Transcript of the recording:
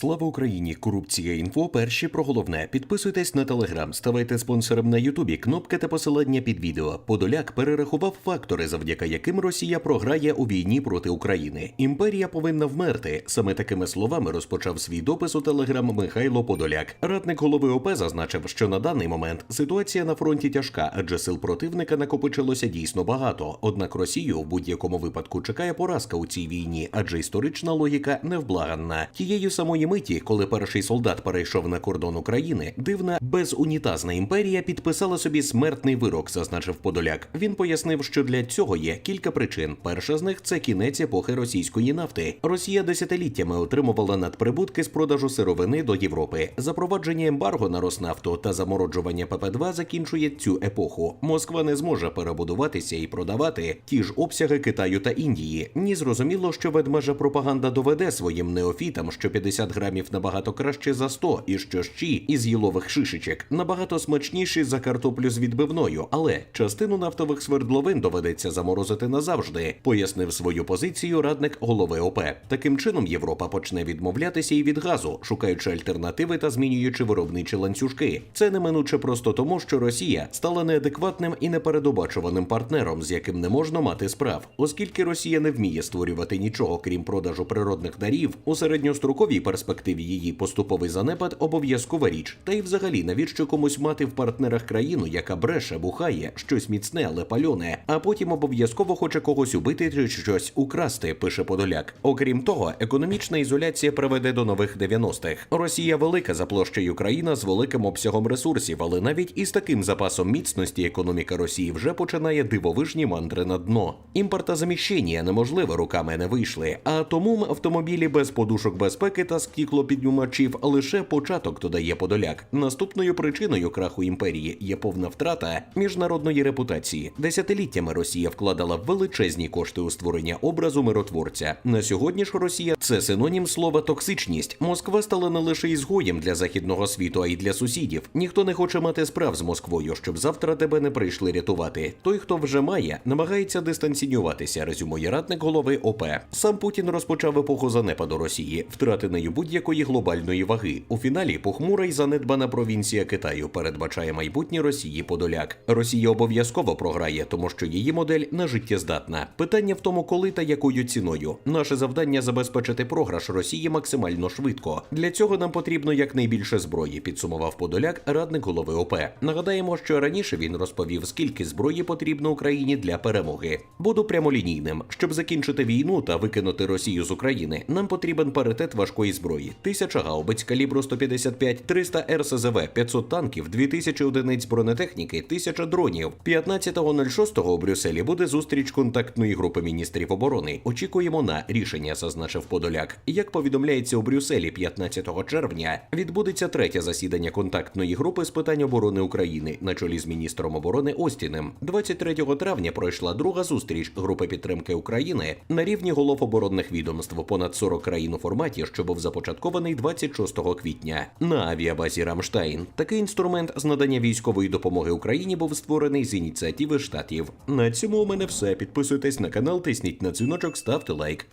Слава Україні! Корупція інфо. Перші про головне. Підписуйтесь на телеграм, ставайте спонсором на Ютубі. Кнопки та посилання під відео. Подоляк перерахував фактори, завдяки яким Росія програє у війні проти України. Імперія повинна вмерти. Саме такими словами розпочав свій допис у телеграм Михайло Подоляк. Радник голови ОП зазначив, що на даний момент ситуація на фронті тяжка, адже сил противника накопичилося дійсно багато. Однак Росію в будь-якому випадку чекає поразка у цій війні, адже історична логіка невблаганна. Тієї самої миті, коли перший солдат перейшов на кордон України, дивна безунітазна імперія підписала собі смертний вирок, зазначив Подоляк. Він пояснив, що для цього є кілька причин. Перша з них це кінець епохи російської нафти. Росія десятиліттями отримувала надприбутки з продажу сировини до Європи. Запровадження ембарго на Роснафту та замороджування ПП-2 закінчує цю епоху. Москва не зможе перебудуватися і продавати ті ж обсяги Китаю та Індії. Ні зрозуміло, що ведмежа пропаганда доведе своїм неофітам, що 50 грамів набагато краще за 100, і що щі із їлових шишечок набагато смачніші за картоплю з відбивною, але частину нафтових свердловин доведеться заморозити назавжди, пояснив свою позицію радник голови ОП. Таким чином Європа почне відмовлятися і від газу, шукаючи альтернативи та змінюючи виробничі ланцюжки. Це неминуче просто тому, що Росія стала неадекватним і непередбачуваним партнером, з яким не можна мати справ, оскільки Росія не вміє створювати нічого крім продажу природних дарів у середньостроковій перспективі її поступовий занепад обов'язкова річ. Та й взагалі навіщо комусь мати в партнерах країну, яка бреше, бухає, щось міцне, але пальоне, а потім обов'язково хоче когось убити чи щось украсти, пише Подоляк. Окрім того, економічна ізоляція приведе до нових 90-х. Росія велика за площею країна з великим обсягом ресурсів, але навіть із таким запасом міцності економіка Росії вже починає дивовижні мандри на дно. Імпортозаміщення неможливе руками не вийшли, а тому автомобілі без подушок безпеки та стіклопіднімачів лише початок додає Подоляк. Наступною причиною краху імперії є повна втрата міжнародної репутації. Десятиліттями Росія вкладала величезні кошти у створення образу миротворця. На сьогодні ж Росія це синонім слова токсичність. Москва стала не лише ізгоєм для західного світу, а й для сусідів. Ніхто не хоче мати справ з Москвою, щоб завтра тебе не прийшли рятувати. Той, хто вже має, намагається дистанціюватися. Резюмує радник голови ОП. Сам Путін розпочав епоху занепаду Росії, втрати нею будь-якої глобальної ваги. У фіналі похмура й занедбана провінція Китаю передбачає майбутнє Росії Подоляк. Росія обов'язково програє, тому що її модель не життєздатна. Питання в тому, коли та якою ціною. Наше завдання забезпечити програш Росії максимально швидко. Для цього нам потрібно якнайбільше зброї. Підсумував Подоляк, радник голови ОП. Нагадаємо, що раніше він розповів, скільки зброї потрібно Україні для перемоги. Буду прямолінійним. Щоб закінчити війну та викинути Росію з України, нам потрібен паритет важкої зброї: тисяча гаубиць калібру 155, 300 РСЗВ, 500 танків, 2000 одиниць бронетехніки, 1000 дронів. 15.06 у Брюсселі буде зустріч контактної групи міністрів оборони. Очікуємо на рішення, зазначив Подоляк. Як повідомляється у Брюсселі 15 червня, відбудеться третє засідання контактної групи з питань оборони України на чолі з міністром оборони Остіним. 23 травня пройшла друга зустріч групи підтримки України на рівні голов оборонних відомств понад 40 країн у форматі, що був започаткований 26 квітня на авіабазі Рамштайн. Такий інструмент з надання військової допомоги Україні був створений з ініціативи штатів. На цьому у мене все. Підписуйтесь на канал, тисніть на дзвіночок, ставте лайк.